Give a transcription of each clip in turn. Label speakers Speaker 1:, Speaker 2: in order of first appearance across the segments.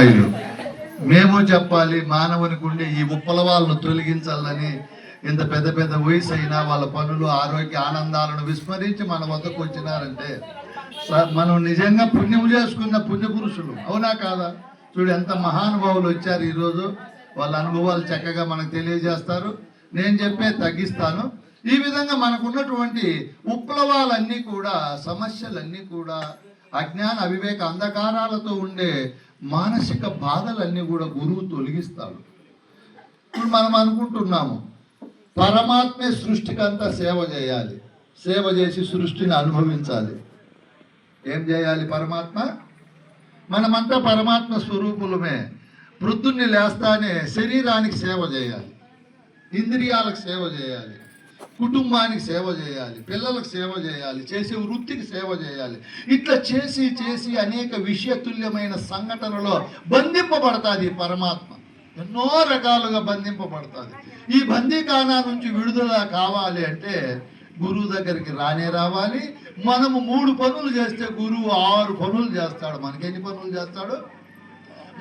Speaker 1: ఇల్లు. మేము చెప్పాలి మానవునికి ఉండే ఈ ఉప్పలవాళ్ళను తొలగించాలని ఇంత పెద్ద పెద్ద వయసు అయినా వాళ్ళ పనులు ఆరోగ్య ఆనందాలను విస్మరించి మన వద్దకు వచ్చినారంటే స- మనం నిజంగా పుణ్యం చేసుకున్న పుణ్యపురుషులు అవునా కాదా? చూడు ఎంత మహానుభావులు వచ్చారు ఈరోజు. వాళ్ళ అనుభవాలు చక్కగా మనకు తెలియజేస్తారు. నేను చెప్పే తగ్గిస్తాను. ఈ విధంగా మనకున్నటువంటి ఉప్లవాలన్నీ కూడా సమస్యలన్నీ కూడా అజ్ఞాన అవివేక అంధకారాలతో ఉండే మానసిక బాధలన్నీ కూడా గురువు తొలగిస్తాడు. ఇప్పుడు మనం అనుకుంటున్నాము పరమాత్మే సృష్టికంతా సేవ చేయాలి. సేవ చేసి సృష్టిని అనుభవించాలి. ఏం చేయాలి పరమాత్మ? మనమంతా పరమాత్మ స్వరూపులమే. వృద్ధుణ్ణి లేస్తానే శరీరానికి సేవ చేయాలి. ఇంద్రియాలకు సేవ చేయాలి. కుటుంబానికి సేవ చేయాలి పిల్లలకు సేవ చేయాలి చేసే వృత్తికి సేవ చేయాలి. ఇట్లా చేసి చేసి అనేక విషయతుల్యమైన సంఘటనలో బంధింపబడతాది పరమాత్మ. ఎన్నో రకాలుగా బంధింపబడుతుంది. ఈ బందీకానా నుంచి విడుదల కావాలి అంటే గురువు దగ్గరికి రానే రావాలి. మనము మూడు పనులు చేస్తే గురువు ఆరు పనులు చేస్తాడు. మనకెన్ని ఎన్ని పనులు చేస్తాడు?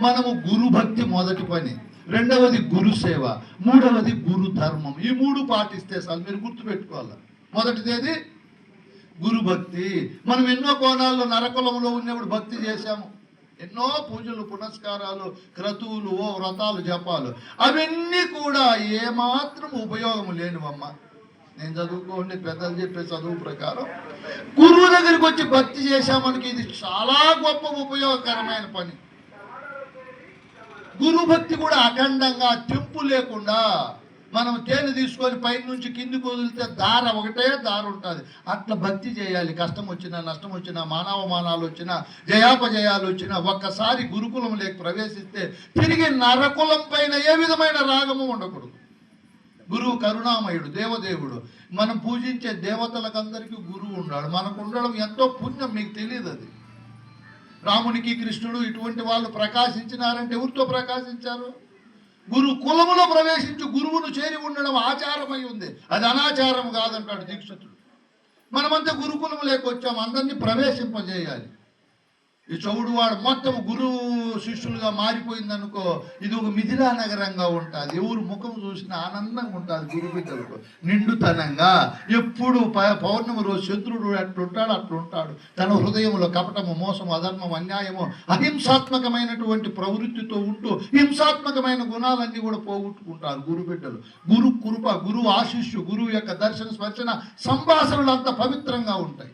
Speaker 1: మనము గురు భక్తి మొదటి పని. రెండవది గురు సేవ. మూడవది గురు ధర్మం. ఈ మూడు పాటిస్తే సార్ మీరు గుర్తుపెట్టుకోవాలి? మొదటిదేది గురుభక్తి మనం ఎన్నో కోణాల్లో నరకులంలో ఉన్నప్పుడు భక్తి చేశాము. ఎన్నో పూజలు పునస్కారాలు క్రతువులు ఓ వ్రతాలు జపాలు. అవన్నీ కూడా ఏమాత్రం ఉపయోగం లేనివమ్మ. నేను చదువుకోండి పెద్దలు చెప్పే చదువు ప్రకారం. గురువు దగ్గరికి వచ్చి భక్తి చేశామనికి ఇది చాలా గొప్ప ఉపయోగకరమైన పని. గురుభక్తి కూడా అఖండంగా తెంపు లేకుండా మనం తేనె తీసుకొని పైన నుంచి కిందికి వదిలితే దార ఒకటే దారి ఉంటుంది. అట్లా భక్తి చేయాలి. కష్టం వచ్చినా నష్టం వచ్చినా మానవమానాలు వచ్చినా జయాపజయాలు వచ్చినా ఒక్కసారి గురుకులం లేక ప్రవేశిస్తే తిరిగి నరకులం పైన ఏ విధమైన రాగము ఉండకూడదు. గురువు కరుణామయుడు దేవదేవుడు. మనం పూజించే దేవతలకందరికీ గురువు ఉన్నాడు. మనకు ఉండడం ఎంతో పుణ్యం మీకు తెలియదు అది. రామునికి కృష్ణుడు ఇటువంటి వాళ్ళు ప్రకాశించినారంటే ఎవరితో ప్రకాశించారు? గురు కులములో ప్రవేశించి గురువును చేరి ఉండడం ఆచారమై ఉంది. అది అనాచారం కాదంటాడు దీక్షితుడు. మనమంతా గురుకులం లేకొచ్చాం అందరినీ ప్రవేశింపజేయాలి. ఈ చౌడు వాడు మొత్తం గురువు శిష్యులుగా మారిపోయిందనుకో ఇది ఒక మిథిలా నగరంగా ఉంటుంది. ఎవరు ముఖం చూసినా ఆనందంగా ఉంటుంది గురు బిడ్డలకు. నిండుతనంగా ఎప్పుడు ప- పౌర్ణమి రోజు శత్రుడు అట్లుంటాడు అట్లుంటాడు. తన హృదయంలో కపటము మోసము అధర్మం అన్యాయము అహింసాత్మకమైనటువంటి ప్రవృత్తితో ఉంటూ హింసాత్మకమైన గుణాలన్నీ కూడా పోగొట్టుకుంటారు గురు బిడ్డలు. గురు కృప గురువు ఆశిష్యు గురువు యొక్క దర్శన స్పర్శన సంభాషణలు అంత పవిత్రంగా ఉంటాయి.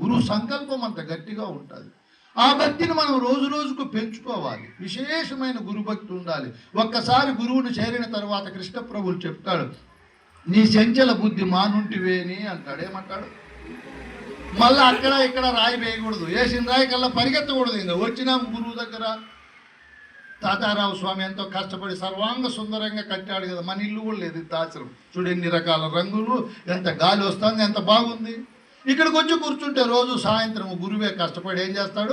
Speaker 1: గురువు సంకల్పం అంత గట్టిగా ఉంటుంది. ఆ భక్తిని మనం రోజు రోజుకు పెంచుకోవాలి. విశేషమైన గురుభక్తి ఉండాలి. ఒక్కసారి గురువుని చేరిన తర్వాత కృష్ణప్రభులు చెప్తాడు నీ చెంచల బుద్ధి మానుంటివేని అంటాడు. ఏమంటాడు? మళ్ళీ అక్కడ ఇక్కడ రాయి వేయకూడదు. వేసిన రాయి కల్లా పరిగెత్తకూడదు ఇంకా. వచ్చినాం గురువు దగ్గర. తాతారావు స్వామి ఎంతో కష్టపడి సర్వాంగ సుందరంగా కట్టాడు కదా. మన ఇల్లు కూడా లేదు ఇంత ఆశ్రమం చూడు ఎన్ని రకాల రంగులు ఎంత గాలి వస్తుంది ఎంత బాగుంది. ఇక్కడికి వచ్చి కూర్చుంటే రోజు సాయంత్రం గురువే కష్టపడి ఏం చేస్తాడు?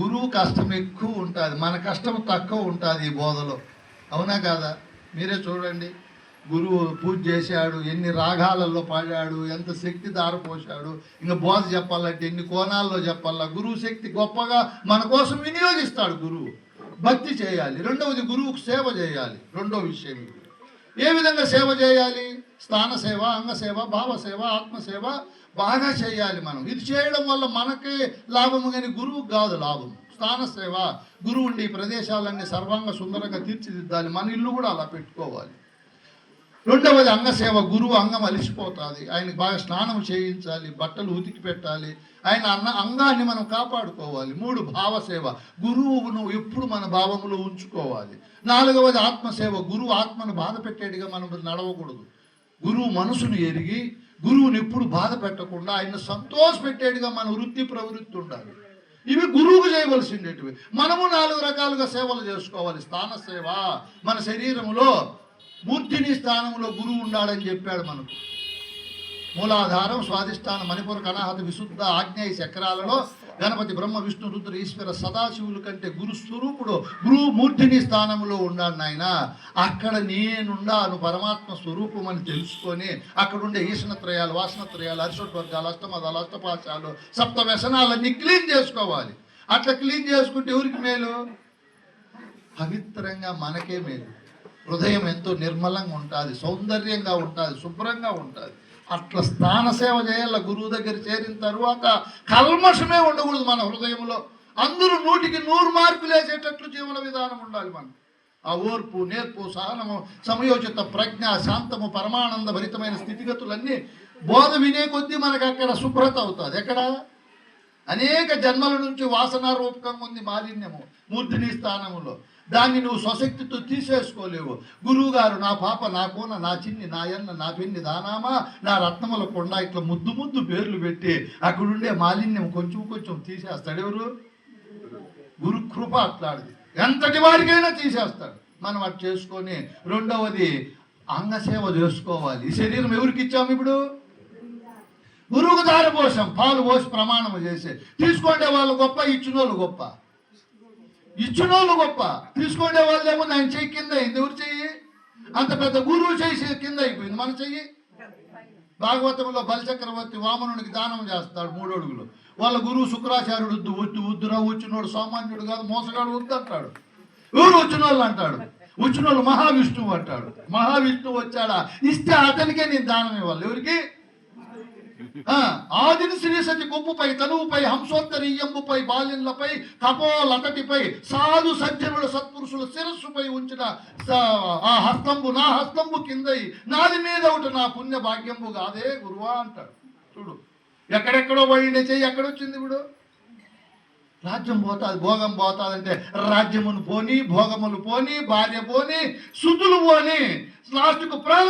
Speaker 1: గురువు కష్టం ఎక్కువ ఉంటుంది మన కష్టం తక్కువ ఉంటుంది ఈ బోధలో. అవునా కాదా? మీరే చూడండి. గురువు పూజ చేశాడు ఎన్ని రాగాలలో పాడాడు ఎంత శక్తి దారపోశాడు ఇంకా బోధ చెప్పాలంటే ఎన్ని కోణాల్లో చెప్పాలా? గురువు శక్తి గొప్పగా మన కోసం వినియోగిస్తాడు గురువు. భక్తి చేయాలి. రెండవది గురువుకు సేవ చేయాలి. రెండో విషయం ఏ విధంగా సేవ చేయాలి? స్థాన సేవ అంగసేవ భావసేవ భావ సేవ బాగా చేయాలి మనం. ఇది చేయడం వల్ల మనకే లాభము కానీ గురువుకు కాదు లాభం స్థాన సేవ గురువు ఉండి ఈ ప్రదేశాలన్నీ సర్వాంగ సుందరంగా తీర్చిదిద్దాలి. మన ఇల్లు కూడా అలా పెట్టుకోవాలి. రెండవది అంగసేవ గురువు అంగం అలిసిపోతుంది. ఆయనకి బాగా స్నానం చేయించాలి బట్టలు ఉతికి పెట్టాలి. ఆయన అన్న అంగాన్ని మనం కాపాడుకోవాలి. మూడు భావసేవ గురువును ఎప్పుడు మన భావములో ఉంచుకోవాలి. నాలుగవది ఆత్మసేవ గురువు ఆత్మను బాధ పెట్టేట్టుగా మనం నడవకూడదు. గురువు మనసును ఎరిగి గురువుని ఎప్పుడు బాధ పెట్టకుండా ఆయన సంతోష పెట్టేట్టుగా మన వృత్తి ప్రవృత్తి ఉండాలి. ఇవి గురువుకు చేయవలసిండేటివి. మనము నాలుగు రకాలుగా సేవలు చేసుకోవాలి. స్థాన సేవ మన శరీరంలో మూర్తిని స్థానంలో గురువు ఉండాలని చెప్పాడు మనకు. మూలాధారం స్వాధిష్టానం మణిపుర కణాహత విశుద్ధ ఆగ్నేయ చక్రాలలో గణపతి బ్రహ్మ విష్ణు రుద్ర ఈశ్వర సదాశివుల కంటే గురు స్వరూపుడు గురు స్థానంలో ఉన్నాడు నాయన. అక్కడ నేనుండాను పరమాత్మ స్వరూపం అని తెలుసుకొని అక్కడుండే ఈశనత్రయాలు వాసనత్రయాలు అరిషట్ వర్గాలు అష్టమదాలు అష్టపాశాలు సప్త వ్యసనాలన్నీ క్లీన్ చేసుకోవాలి. అట్లా క్లీన్ చేసుకుంటే ఎవరికి మేలు? పవిత్రంగా మనకే మేలు. హృదయం ఎంతో నిర్మలంగా ఉంటుంది సౌందర్యంగా ఉంటుంది శుభ్రంగా ఉంటుంది అట్లా స్నాన సేవ చేయాల గురువు దగ్గర చేరిన తర్వాత కల్మషమే ఉండకూడదు మన హృదయంలో అందరూ నూటికి నూరు మార్కులు వేసేటట్లు జీవన విధానం ఉండాలి మనం ఆ ఓర్పు నేర్పు సహనము సమయోచిత ప్రజ్ఞ శాంతము పరమానంద భరితమైన స్థితిగతులన్నీ బోధ వినే కొద్దీ మనకు అక్కడ శుభ్రత అవుతుంది. ఎక్కడ? అనేక జన్మల నుంచి వాసన ఉంది మాలిన్యము మూర్ధిని స్థానములో. దాన్ని నువ్వు స్వశక్తితో తీసేసుకోలేవు. గురువు గారు నా పాప నా కోన నా చిన్ని నా ఎన్న నా పిన్ని దానామా నా రత్నముల కొండ ఇట్లా ముద్దు ముద్దు పేర్లు పెట్టి అక్కడుండే మాలిన్యం కొంచెం కొంచెం తీసేస్తాడు ఎవరు? గురు కృప అట్లాడిది. ఎంతటి వారికైనా తీసేస్తాడు. మనం అటు చేసుకొని రెండవది అంగసేవ చేసుకోవాలి. ఈ శరీరం ఎవరికి ఇచ్చాము ఇప్పుడు? గురువుకు దారి పోసాం పాలు పోసి ప్రమాణం చేసి. తీసుకుంటే వాళ్ళు గొప్ప ఇచ్చిన వాళ్ళు గొప్ప. ఇచ్చిన వాళ్ళు గొప్ప. తీసుకునే వాళ్ళు ఏమో ఆయన చెయ్యి కింద అయింది. ఎవరు చెయ్యి? అంత పెద్ద గురువు చేసి కింద అయిపోయింది. మన చెయ్యి? భాగవతంలో బలిచక్రవర్తి వామనునికి దానం చేస్తాడు మూడు అడుగులు. వాళ్ళ గురువు శుక్రాచార్యుడు వద్దు వద్దు వద్దురా వచ్చినోడు సామాన్యుడు కాదు మోసగాడు వద్దు అంటాడు. ఎవరు వచ్చిన వాళ్ళు అంటాడు? వచ్చిన వాళ్ళు మహావిష్ణువు అంటాడు. మహావిష్ణువు వచ్చాడా? ఇస్తే అతనికే నేను దానం ఇవ్వాలి. ఎవరికి? ఆ, ఆదిని శ్రీసతి కొప్పుపై తనువుపై హంసోత్తరీయంబుపై బాలిన్లపై తపోలతటిపై సాధు సజ్జనుల సత్పురుషుల శిరస్సుపై ఉంచిన ఆ హస్తంబు నా హస్తంబు కిందై నాది మీద ఒకటి నా పుణ్య భాగ్యంబు కాదే గురువా అంటాడు. చూడు ఎక్కడెక్కడో పోయిండే చెయ్యి ఎక్కడొచ్చింది ఇప్పుడు రాజ్యం పోతాది భోగం పోతాదంటే రాజ్యమును పోని భోగములు పోని భార్య పోని సుతులు పోని లాస్ట్కు ప్రాణం